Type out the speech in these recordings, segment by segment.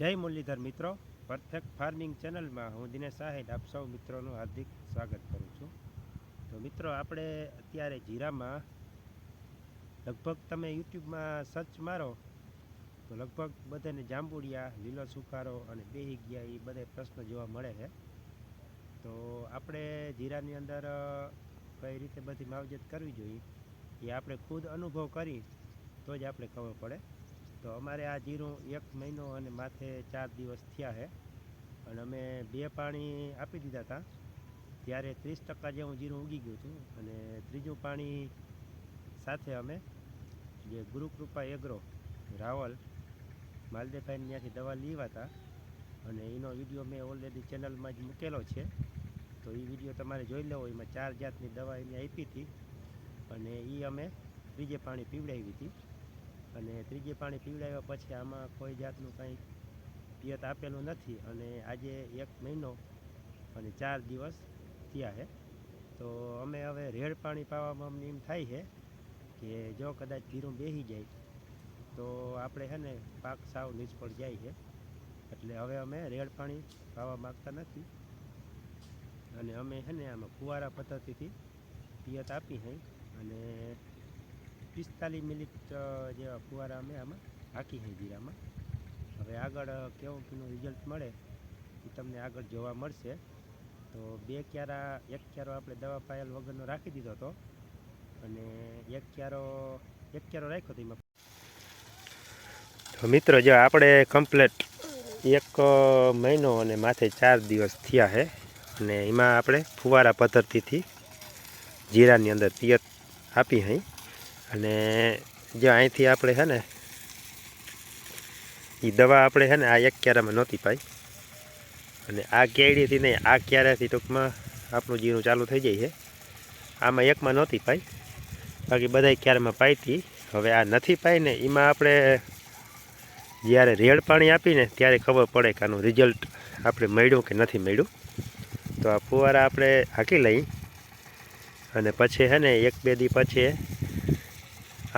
જય મુરલીધર મિત્રો perfect farming ચેનલમાં હું દિનેશ સાહેબ આપ સૌ મિત્રોનું હાર્દિક સ્વાગત કરું છું. તો મિત્રો, આપણે અત્યારે જીરામાં લગભગ તમે યુટ્યુબમાં સર્ચ મારો, તો લગભગ બધાને જાંબુડિયા, લીલો સુકારો અને બેહી ગયા એ બધા પ્રશ્ન જોવા મળે છે. તો આપણે જીરાની અંદર કઈ રીતે બધી માવજત કરવી જોઈએ એ આપણે ખુદ અનુભવ કરી, તો જ આપણે ખબર પડે. તો અમારે આ જીરું એક મહિનો અને માથે ચાર દિવસ થયા છે. અને અમે બે પાણી આપી દીધા હતા. ત્યારે ત્રીસ ટકા જેવું જીરું ઉગી ગયું હતું અને ત્રીજું પાણી સાથે અમે જે ગુરુકૃપા એગ્રો રાવલ માલદેભાઈને ત્યાંથી દવા લેવા હતા અને એનો વીડિયો મેં ઓલરેડી ચેનલમાં જ મૂકેલો છે. તો એ વીડિયો તમારે જોઈ લેવો. એમાં ચાર જાતની દવા એને આપી હતી અને એ અમે ત્રીજે પાણી પીવડાવી હતી. અને ત્રીજે પાણી પીવડાવ્યા પછી આમાં કોઈ જાતનું કંઈ પિયત આપેલું નથી અને આજે એક મહિનો અને ચાર દિવસ થયા છે. તો અમે હવે રેડ પાણી પાવામાં એમ થાય છે કે જો કદાચ ધીરું બેસી જાય, તો આપણે છે ને પાક સાવ નિષ્ફળ જાય છે. એટલે હવે અમે રેડ પાણી પાવા માગતા નથી. અને અમે છે ને આમાં ફુવારા પદ્ધતિથી પિયત આપી છે. અને પિસ્તાલીસ મિનિટ જેવા ફુવારા અમે આમાં હાકી છે જીરામાં હવે આગળ કેવું કેનું રિઝલ્ટ મળે એ તમને આગળ જોવા મળશે. તો બે ક્યારા, એક ક્યારો આપણે દવા પાયલ વગરનો રાખી દીધો હતો અને એક ક્યારો એક ક્યારો રાખ્યો હતો એમાં. મિત્રો, જો આપણે કમ્પ્લેટ એક મહિનો અને માથે ચાર દિવસ થયા છે અને એમાં આપણે ફુવારા પદ્ધતિથી જીરાની અંદર પિયત આપી હઈ. અને જે અહીંથી આપણે છે ને એ દવા આપણે છે ને આ એક ક્યારામાં નહોતી પાઈ. અને આ કેળીથી નહીં, આ ક્યારેથી ટૂંકમાં આપણું જીરું ચાલુ થઈ જાય છે. આમાં એકમાં નહોતી પાઈ. બાકી બધા ક્યારેમાં પાઈ હતી. હવે આ નથી પાઈ ને એમાં આપણે જ્યારે રેડ પાણી આપીને ત્યારે ખબર પડે કે આનું રિઝલ્ટ આપણે મળ્યું કે નથી મળ્યું. તો આ ફુવારા આપણે હાકી લઈ. અને પછી છે ને એક બે દી પછી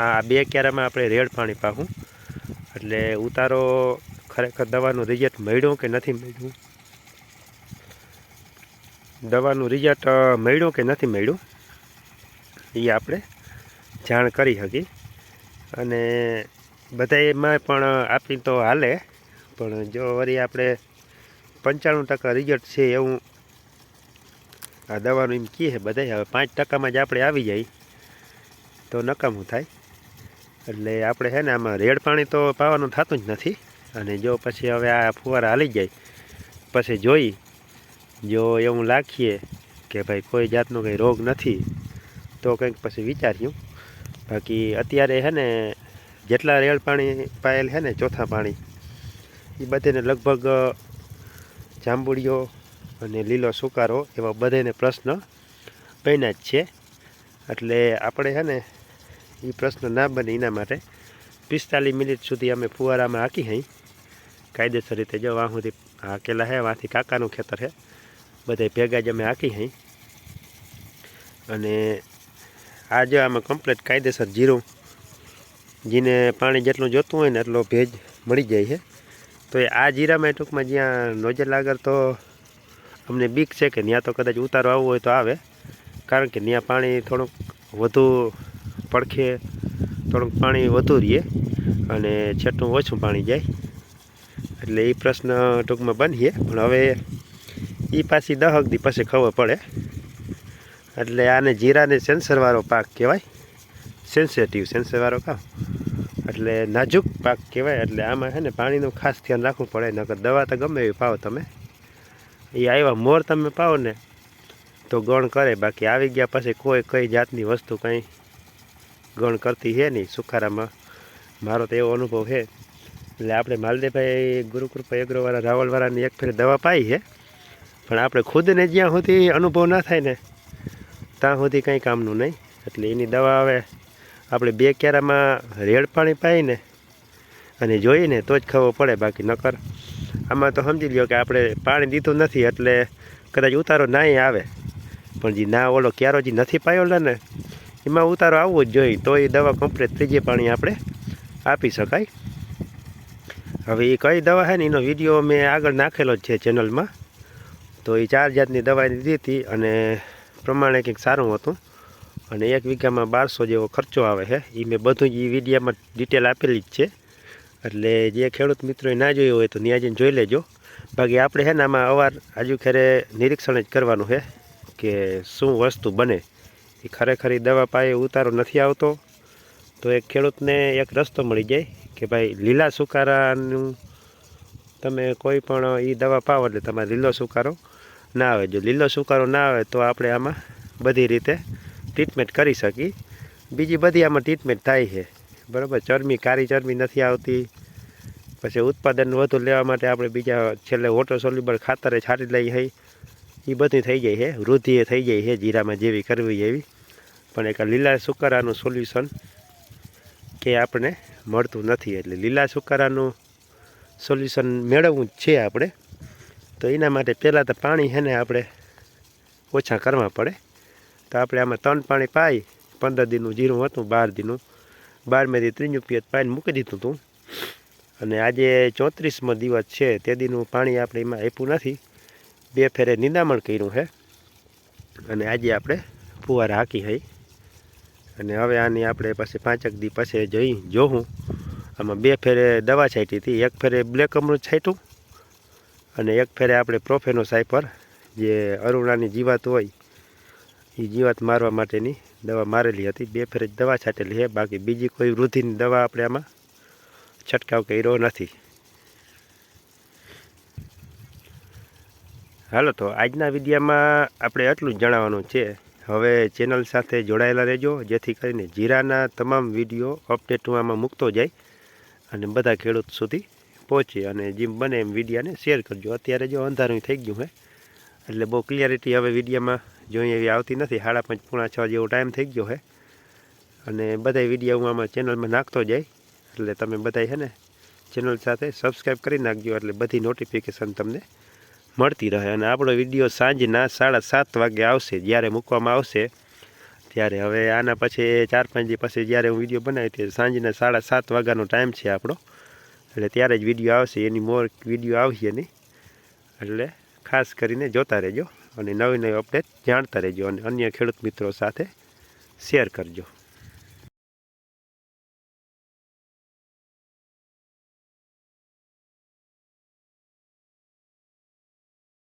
આ બે ક્યારામાં આપણે રેડ પાણી પાહું. એટલે ઉતારો ખરેખર દવાનું રિઝલ્ટ મળ્યું કે નથી મળ્યું? દવાનું રિઝલ્ટ મળ્યું કે નથી મળ્યું? એ આપણે જાણ કરી શકી અને બધામાં પણ આપી તો હાલે, પણ જો વળી આપણે પંચાણું ટકા રિઝલ્ટ છે એવું આ દવાનું એમ કહે બધા હવે પાંચ ટકામાં જ આપણે આવી જાય, તો નકામું થાય. એટલે આપણે છે ને આમાં રેડ પાણી તો પાવાનું થતું જ નથી. અને જો પછી હવે આ ફુવારા હાલી જાય, પછી જોઈ, જો એવું લાખીએ કે ભાઈ કોઈ જાતનો કંઈ રોગ નથી, તો કંઈક પછી વિચાર્યું. બાકી અત્યારે છે ને જેટલા રેડ પાણી પાયેલ છે ને ચોથા પાણી, એ બધાને લગભગ જાંબુડીઓ અને લીલો સુકારો એવા બધાને પ્રશ્ન બન્યા જ છે. એટલે આપણે છે ને એ પ્રશ્ન ના બને એના માટે પિસ્તાલીસ મિનિટ સુધી અમે ફુવારામાં હાકી હઈ. કાયદેસર રીતે જો વાં સુધી હાકેલા હે, વાંથી કાકાનું ખેતર છે બધા ભેગા જ અમે હાકી હઈ. અને આ જો આમાં કમ્પ્લીટ કાયદેસર જીરું, જીને પાણી જેટલું જોતું હોય ને એટલો ભેજ મળી જાય છે તો એ આ જીરામાં ટૂંકમાં જ્યાં નોજર આગળ તો અમને બીક છે કે ત્યાં તો કદાચ ઉતારો આવવો હોય તો આવે. કારણ કે ત્યાં પાણી થોડુંક વધુ પડખે થોડુંક પાણી વધુ રહીએ અને છેટું ઓછું પાણી જાય. એટલે એ પ્રશ્ન ટૂંકમાં બનીએ પણ હવે એ પાછી દહક દી પછી ખબર પડે. એટલે આને જીરાને સેન્સરવાળો પાક કહેવાય. સેન્સેટિવ સેન્સરવાળો કામ. એટલે નાજુક પાક કહેવાય. એટલે આમાં છે ને પાણીનું ખાસ ધ્યાન રાખવું પડે. નકર દવા તો ગમે એવી પાવો તમે. એ આવ્યા મોર તમે પાવો ને તો ગણ કરે. બાકી આવી ગયા પછી કોઈ કઈ જાતની વસ્તુ કંઈ ગણ કરતી છે નહીં સુખારામાં મારો તો એવો અનુભવ છે. એટલે આપણે માલદેભાઈ ગુરુકૃપા એગ્રોવાળા રાવલવાળાની એક ફેર દવા પાઈ છે. પણ આપણે ખુદને જ્યાં સુધી અનુભવ ના થાય ને, ત્યાં સુધી કંઈ કામનું નહીં. એટલે એની દવા આવે આપણે બે ક્યારામાં રેડ પાણી પાઈને અને જોઈને તો જ ખબર પડે બાકી નકર. આમાં તો સમજી લ્યો કે આપણે પાણી દીધું નથી એટલે કદાચ ઉતારો નાય આવે. પણ જે ના ઓલો ક્યારો જે નથી પાયો ને એમાં ઉતારો આવવો જ જોઈએ, તો એ દવા કમ્પ્લીટ ત્રીજે પાણી આપણે આપી શકાય. હવે એ કઈ દવા છે ને, એનો વીડિયો મેં આગળ નાખેલો જ છે ચેનલમાં. તો એ ચાર જાતની દવા લીધી હતી અને પ્રમાણે કંઈક સારું હતું. અને એક વીઘામાં બારસો જેવો ખર્ચો આવે છે. એ મેં બધું જ એ વિડીયામાં ડિટેલ આપેલી જ છે. એટલે જે ખેડૂત મિત્રોએ ના જોયું હોય તો ત્યાં જઈને જોઈ લેજો. બાકી આપણે છે ને આમાં અવાર આજુ ખેરે નિરીક્ષણ જ કરવાનું છે કે શું વસ્તુ બને. એ ખરેખર એ દવા પાયે ઉતારો નથી આવતો, તો એ ખેડૂતને એક રસ્તો મળી જાય કે ભાઈ લીલા સુકારાનું તમે કોઈ પણ એ દવા પાવો એટલે તમારે લીલો સુકારો ના આવે. જો લીલો સુકારો ના આવે તો આપણે આમાં બધી રીતે ટ્રીટમેન્ટ કરી શકીએ. બીજી બધી આમાં ટ્રીટમેન્ટ થાય છે. બરાબર? ચરમી કારી ચરમી નથી આવતી. પછી ઉત્પાદન વધુ લેવા માટે આપણે બીજા છેલ્લે વોટર સોલ્યુબલ ખાતરે છાંટી લઈ હઈ એ બધી થઈ જાય છે વૃદ્ધિ થઈ જાય છે જીરામાં જેવી કરવી એવી. પણ એક લીલા સુકારાનું સોલ્યુશન કે આપણે મળતું નથી. એટલે લીલા સુકારાનું સોલ્યુશન મેળવવું જ છે આપણે. તો એના માટે પહેલાં તો પાણી છે ને આપણે ઓછા કરવા પડે. તો આપણે આમાં ત્રણ પાણી પાઈ પંદર દિનનું જીરું હતું, બાર દિનનું. બારમેથી ત્રીજું પિયત પાઈને મૂકી દીધું હતું. અને આજે ચોત્રીસમો દિવસ છે. તે દીનું પાણી આપણે એમાં આપ્યું નથી. બે ફેરે નિંદામણ કર્યું છે. અને આજે આપણે ફુવારા હાકી હઈ અને હવે આની આપણે પછી પાંચેક દી પછી જઈ જોઉં આમાં બે ફેરે દવા છાંટી હતી. એક ફેરે બ્લેક અમૃત છાંટ્યું. અને એક ફેરે આપણે પ્રોફેનો સાયપર જે અરુણાની જીવાત હોય એ જીવાત મારવા માટેની દવા મારેલી હતી. બે ફેરે દવા છાંટેલી છે. બાકી બીજી કોઈ વૃદ્ધિની દવા આપણે આમાં છંટકાવ કર્યો નથી. હાલો, તો આજના વિડીયામાં આપણે એટલું જ જણાવવાનું છે. હવે ચેનલ સાથે જોડાયેલા રહેજો, જેથી કરીને જીરાના તમામ વીડિયો અપડેટ હું આમાં મૂકતો જાય અને બધા ખેડૂત સુધી પહોંચે અને જેમ બને એમ વિડીયાને શેર કરજો. અત્યારે જો અંધારું થઈ ગયું હે, એટલે બહુ ક્લિયરિટી હવે વિડીયામાં જોઈ એવી આવતી નથી. સાડા પાંચ, પૂણા છ જેવો ટાઈમ થઈ ગયો છે અને બધા વીડિયો હું આમાં ચેનલમાં નાખતો જાય, એટલે તમે બધા છે ને ચેનલ સાથે સબસ્ક્રાઈબ કરી નાખજો, એટલે બધી નોટિફિકેશન તમને મળતી રહે અને આપણો વીડિયો સાંજના સાડા સાત વાગે આવશે, જ્યારે મૂકવામાં આવશે. ત્યારે હવે આના પછી ચાર પાંચ દી પછી જ્યારે હું વીડિયો બનાવી ત્યારે સાંજના સાડા સાત વાગ્યાનો ટાઈમ છે આપણો. એટલે ત્યારે જ વીડિયો આવશે, એની મોર વીડિયો આવશે નહીં. એટલે ખાસ કરીને જોતા રહેજો અને નવી નવી અપડેટ જાણતા રહેજો અને અન્ય ખેડૂત મિત્રો સાથે શેર કરજો.